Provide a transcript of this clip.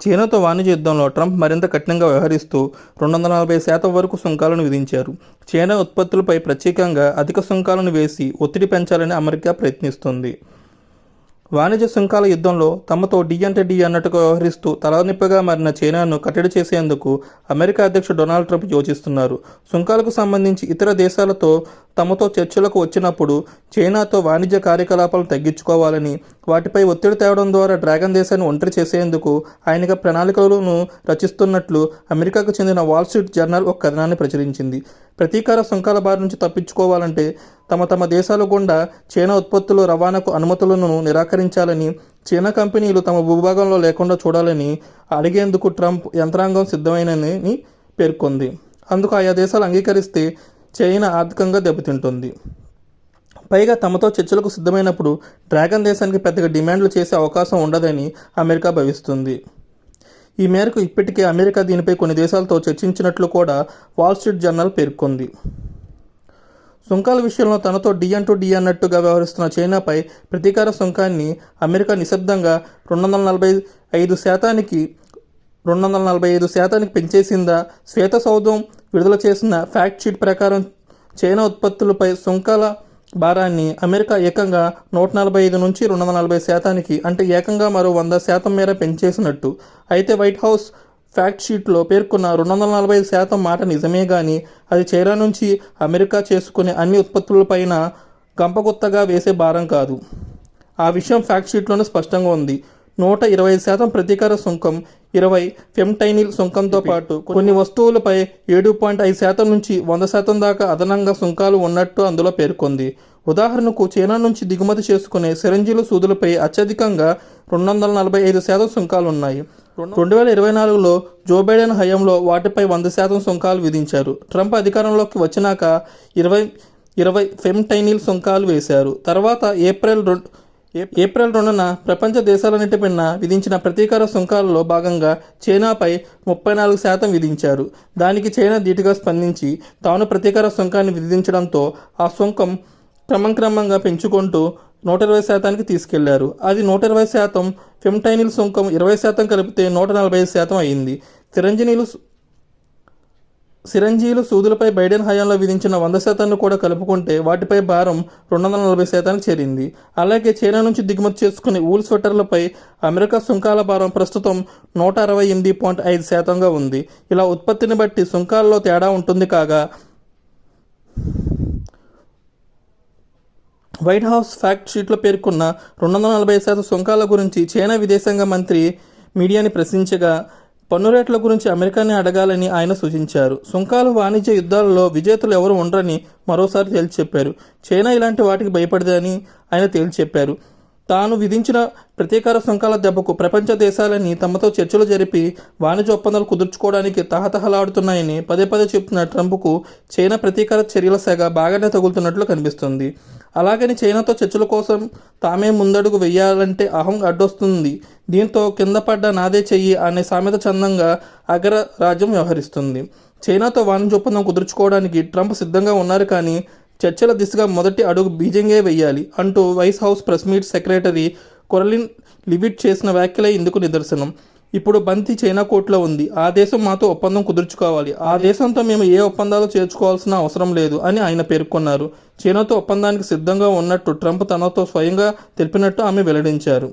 చైనాతో వాణిజ్య యుద్ధంలో ట్రంప్ మరింత కఠినంగా వ్యవహరిస్తూ రెండు వందల నలభై శాతం వరకు సుంకాలను విధించారు. చైనా ఉత్పత్తులపై ప్రత్యేకంగా అధిక సుంకాలను వేసి ఒత్తిడి పెంచాలని అమెరికా ప్రయత్నిస్తుంది. వాణిజ్య సుంకాల యుద్ధంలో తమతో డి అంటే డి అన్నట్టుగా వ్యవహరిస్తూ తలనిప్పగా మారిన చైనాను కట్టడి చేసేందుకు అమెరికా అధ్యక్షుడు డొనాల్డ్ ట్రంప్ యోచిస్తున్నారు. సుంకాలకు సంబంధించి ఇతర దేశాలతో తమతో చర్చలకు వచ్చినప్పుడు చైనాతో వాణిజ్య కార్యకలాపాలను తగ్గించుకోవాలని వాటిపై ఒత్తిడి తేవడం ద్వారా డ్రాగన్ దేశాన్ని ఒంటరి చేసేందుకు ఆయనగా ప్రణాళికలను రచిస్తున్నట్లు అమెరికాకు చెందిన వాల్ స్ట్రీట్ జర్నల్ ఒక కథనాన్ని ప్రచురించింది. ప్రతీకార సుంకాల బారి నుంచి తప్పించుకోవాలంటే తమ తమ దేశాల గుండా చైనా ఉత్పత్తులు రవాణాకు అనుమతులను నిరాకరించాలని చైనా కంపెనీలు తమ భూభాగంలో లేకుండా చూడాలని అడిగేందుకు ట్రంప్ యంత్రాంగం సిద్ధమైనని పేర్కొంది. అందుకు ఆయా దేశాలు అంగీకరిస్తే చైనా ఆర్థికంగా దెబ్బతింటుంది. పైగా తమతో చర్చలకు సిద్ధమైనప్పుడు డ్రాగన్ దేశానికి పెద్దగా డిమాండ్లు చేసే అవకాశం ఉండదని అమెరికా భావిస్తుంది. ఈ మేరకు ఇప్పటికే అమెరికా దీనిపై కొన్ని దేశాలతో చర్చించినట్లు కూడా వాల్ స్ట్రీట్ జర్నల్ పేర్కొంది. సుంకాల విషయంలో తనతో డి అంటూ డి అన్నట్టుగా వ్యవహరిస్తున్న చైనాపై ప్రతీకార సుంకాన్ని అమెరికా నిశ్శబ్దంగా రెండు వందల నలభై ఐదు శాతానికి రెండు వందల నలభై ఐదు శాతానికి పెంచేసిందా శ్వేత సౌధం విడుదల చేసిన ఫ్యాక్ట్ షీట్ ప్రకారం చైనా ఉత్పత్తులపై సుంకాల భారాన్ని అమెరికా ఏకంగా నూట నలభై ఐదు నుంచి రెండు వందల నలభై శాతానికి అంటే ఏకంగా మరో వంద శాతం మేర పెంచేసినట్టు. అయితే వైట్ హౌస్ ఫ్యాక్ట్ షీట్లో పేర్కొన్న రెండు వందల నలభై ఐదు శాతం మాట నిజమే కానీ అది చైనా నుంచి అమెరికా చేసుకునే అన్ని ఉత్పత్తులపైన గంపగుత్తగా వేసే భారం కాదు. ఆ విషయం ఫ్యాక్ట్ షీట్లోనే స్పష్టంగా ఉంది. నూట ఇరవై ఐదు శాతం ప్రతీకార సుంకం ఇరవై ఫెమ్టైనిల్ సుంకంతో పాటు కొన్ని వస్తువులపై ఏడు పాయింట్ ఐదు శాతం నుంచి వంద శాతం దాకా అదనంగా సుంకాలు ఉన్నట్టు అందులో పేర్కొంది. ఉదాహరణకు చైనా నుంచి దిగుమతి చేసుకునే సిరంజీలు సూదులపై అత్యధికంగా రెండు వందల నలభై ఐదు శాతం సుంకాలు ఉన్నాయి రెండు వేల ఇరవై నాలుగులో జో బైడెన్ హయాంలో వాటిపై వంద శాతం సుంకాలు విధించారు. ట్రంప్ అధికారంలోకి వచ్చినాక ఇరవై ఇరవై ఫెమ్టైనిల్ సుంకాలు వేశారు. తర్వాత ఏప్రిల్ రెండు ఏప్రిల్ రెండున ప్రపంచ దేశాలన్నిటిపైన విధించిన ప్రతీకార సుంకాలలో భాగంగా చైనాపై ముప్పై నాలుగు శాతం విధించారు. దానికి చైనా ధీటుగా స్పందించి తాను ప్రతీకార సుంకాన్ని విధించడంతో ఆ సుంకం క్రమంక్రమంగా పెంచుకుంటూ నూట ఇరవై శాతానికి తీసుకెళ్ళారు. అది నూట ఇరవై శాతం ఫెమ్టైనిల్ సుంకం ఇరవై శాతం కలిపితే నూట నలభై ఐదు శాతం అయింది. చిరంజీవులు సిరంజీలు సూదులపై బైడెన్ హయాంలో విధించిన వంద శాతాన్ని కూడా కలుపుకుంటే వాటిపై భారం రెండు వందల నలభై శాతానికి చేరింది. అలాగే చైనా నుంచి దిగుమతి చేసుకునే ఊల్ స్వెటర్లపై అమెరికా సుంకాల భారం ప్రస్తుతం నూట అరవై ఎనిమిది పాయింట్ ఐదు శాతంగా ఉంది. ఇలా ఉత్పత్తిని బట్టి సుంకాల్లో తేడా ఉంటుంది కాగా వైట్ హౌస్ ఫ్యాక్ట్ షీట్లో పేర్కొన్న రెండు వందల నలభై శాతం సుంకాల గురించి చైనా విదేశాంగ మంత్రి మీడియాని ప్రశ్నించగా పన్ను రేట్ల గురించి అమెరికాని అడగాలని ఆయన సూచించారు. సుంకాలు వాణిజ్య యుద్ధాలలో విజేతలు ఎవరు ఉండరని మరోసారి తేల్చి చెప్పారు చైనా ఇలాంటి వాటికి భయపడదని ఆయన తేల్చి చెప్పారు తాను విధించిన ప్రతీకార సుంకాల దెబ్బకు ప్రపంచ దేశాలని తమతో చర్చలు జరిపి వాణిజ్య ఒప్పందాలు కుదుర్చుకోవడానికి తహతహలాడుతున్నాయని పదే పదే చెప్తున్న ట్రంప్కు చైనా ప్రతీకార చర్యల సెగ బాగానే తగులుతున్నట్లు కనిపిస్తుంది. అలాగని చైనాతో చర్చల కోసం తామే ముందడుగు వెయ్యాలంటే అహం అడ్డొస్తుంది. దీంతో కింద పడ్డ నాదే చెయ్యి అనే సామెత చందంగా అగ్ర రాజ్యం వ్యవహరిస్తుంది. చైనాతో వాణిజ్య ఒప్పందం కుదుర్చుకోవడానికి ట్రంప్ సిద్ధంగా ఉన్నారు కానీ చర్చల దిశగా మొదటి అడుగు బీజింగే వెయ్యాలి అంటూ white house press meet secretary Karoline Leavitt చేసిన వ్యాఖ్యలే ఇందుకు నిదర్శనం. ఇప్పుడు బంతి చైనా కోర్టులో ఉంది. ఆ దేశం మాతో ఒప్పందం కుదుర్చుకోవాలి. ఆ దేశంతో మేము ఏ ఒప్పందాలు చేర్చుకోవాల్సిన అవసరం లేదు అని ఆయన పేర్కొన్నారు. చైనాతో ఒప్పందానికి సిద్ధంగా ఉన్నట్టు ట్రంప్ తనతో స్వయంగా తెలిపినట్టు ఆమె వెల్లడించారు.